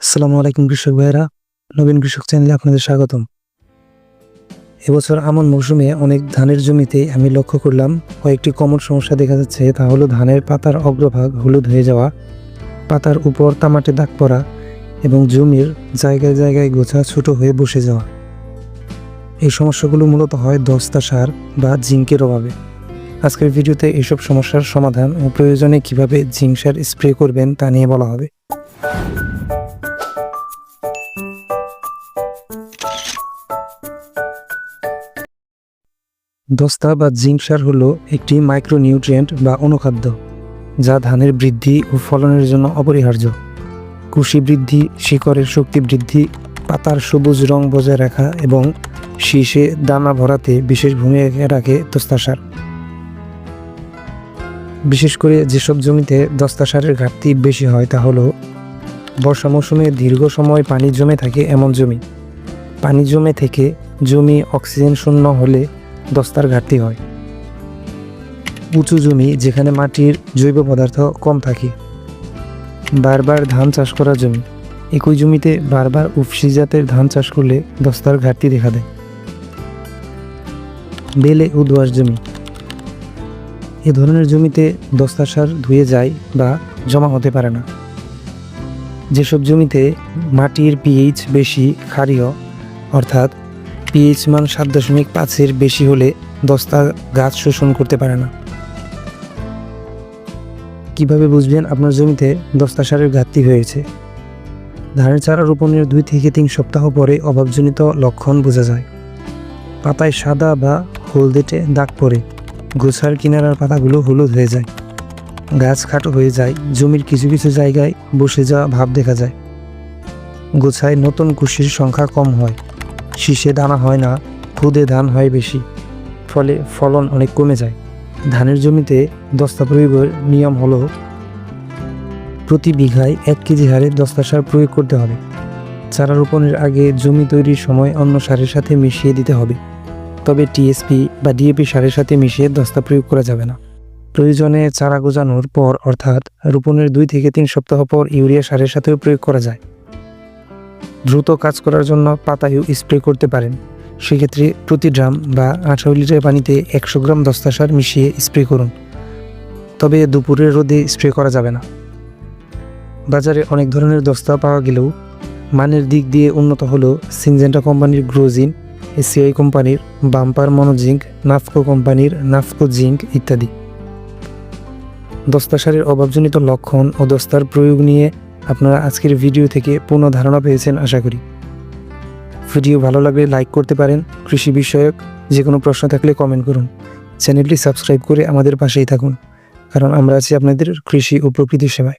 আসসালামু আলাইকুম কৃষক ভাইরা নবীন কৃষক চ্যানেলে আপনাদের স্বাগতম। এবছর আমন মৌসুমে অনেক ধানের জমিতে আমি লক্ষ্য করলাম, কয়েকটি কমন সমস্যা দেখা যাচ্ছে, তা হলো ধানের পাতার অগ্রভাগ হলুদ হয়ে যাওয়া, পাতার উপর তামাটে দাগ পড়া এবং জমির জায়গায় জায়গায় গোছা ছোট হয়ে বসে যাওয়া। এই সমস্যাগুলো মূলত হয় দস্তা সার বা জিঙ্কের অভাবে। আজকের ভিডিওতে এইসব সমস্যার সমাধান ও প্রয়োজনে কীভাবে জিঙ্ক সার স্প্রে করবেন তা নিয়ে বলা হবে। দস্তা বা জিঙ্ক সার হলো একটি মাইক্রোনিউট্রিয়েন্ট বা অনুখাদ্য, যা ধানের বৃদ্ধি ও ফলনের জন্য অপরিহার্য। কুশি বৃদ্ধি, শিকড়ের শক্তি বৃদ্ধি, পাতার সবুজ রং বজায় রাখা এবং শীষে দানা ভরাতে বিশেষ ভূমিকা রাখে দস্তা সার বিশেষ করে যেসব জমিতে দস্তা সারের ঘাটতি বেশি হয় তা হলো, বর্ষা মৌসুমে দীর্ঘ সময় পানি জমে থাকে এমন জমি। পানি জমে থেকে জমি অক্সিজেন শূন্য হলে দস্তার ঘাটতি হয়। উঁচু জমি যেখানে মাটির জৈব পদার্থ কম থাকে। বারবার ধান চাষ করা জমি। একই জমিতে বারবার উফসি জাতের ধান চাষ করলে দস্তার ঘাটতি দেখা দেয়। বেলে ও দোয়াশ জমি। এ ধরনের জমিতে দস্তা সার ধুয়ে যায় বা জমা হতে পারে না। যেসব জমিতে মাটির পিএইচ বেশি ক্ষারীয়, অর্থাৎ পিএইচ মান সাত দশমিক পাঁচের বেশি হলে দস্তা গাছ শোষণ করতে পারে না। কীভাবে বুঝবেন আপনার জমিতে দস্তা সারের ঘাটতি হয়েছে? ধানের চারা রোপণের দুই থেকে তিন সপ্তাহ পরে অভাবজনিত লক্ষণ বোঝা যায়। পাতায় সাদা বা হলদেটে দাগ পড়ে, গোছার কিনারার পাতাগুলো হলুদ হয়ে যায়। গাছ খাটো হয়ে যায়, জমির কিছু কিছু জায়গায় বসে যাওয়া ভাব দেখা যায়। গোছায় নতুন কুশির সংখ্যা কম হয়। শীষে দানা হয় না, খুদে ধান হয় বেশি, ফলে ফলন অনেক কমে যায়। ধানের জমিতে দস্তা প্রয়োগের নিয়ম হলো, প্রতি বিঘায় এক কেজি হারে দস্তা সার প্রয়োগ করতে হবে। চারা রোপণের আগে জমি তৈরির সময় অন্য সারের সাথে মিশিয়ে দিতে হবে। তবে টিএসপি বা ডিএপি সারের সাথে মিশিয়ে দস্তা প্রয়োগ করা যাবে না। প্রয়োজনে চারা গোজানোর পর, অর্থাৎ রোপণের দুই থেকে তিন সপ্তাহ পর ইউরিয়া সারের সাথেও প্রয়োগ করা যায়। দ্রুত কাজ করার জন্য পাতায়ু স্প্রে করতে পারেন। সেক্ষেত্রে প্রতি ড্রাম বা আঠারো লিটার পানিতে একশো গ্রাম দস্তা সার মিশিয়ে স্প্রে করুন। তবে দুপুরের রোদে স্প্রে করা যাবে না। বাজারে অনেক ধরনের দস্তা পাওয়া গেলেও মানের দিক দিয়ে উন্নত হলো সিনজেন্টা কোম্পানির গ্রোজিন, এসিআই কোম্পানির বাম্পার মনোজিঙ্ক, নাফকো কোম্পানির নাফকো জিঙ্ক ইত্যাদি। দস্তা সারের অভাবজনিত লক্ষণ ও দস্তার প্রয়োগ নিয়ে আপনারা আজকের ভিডিও থেকে পূর্ণ ধারণা পেয়েছেন, আশা করি। ভিডিও ভালো লাগলে লাইক করতে পারেন, কৃষি বিষয়ক যে কোনো প্রশ্ন থাকলে কমেন্ট করুন। চ্যানেলটি সাবস্ক্রাইব করে আমাদের পাশেই থাকুন, কারণ আমরা আছি আপনাদের কৃষি ও প্রকৃতি সেবায়।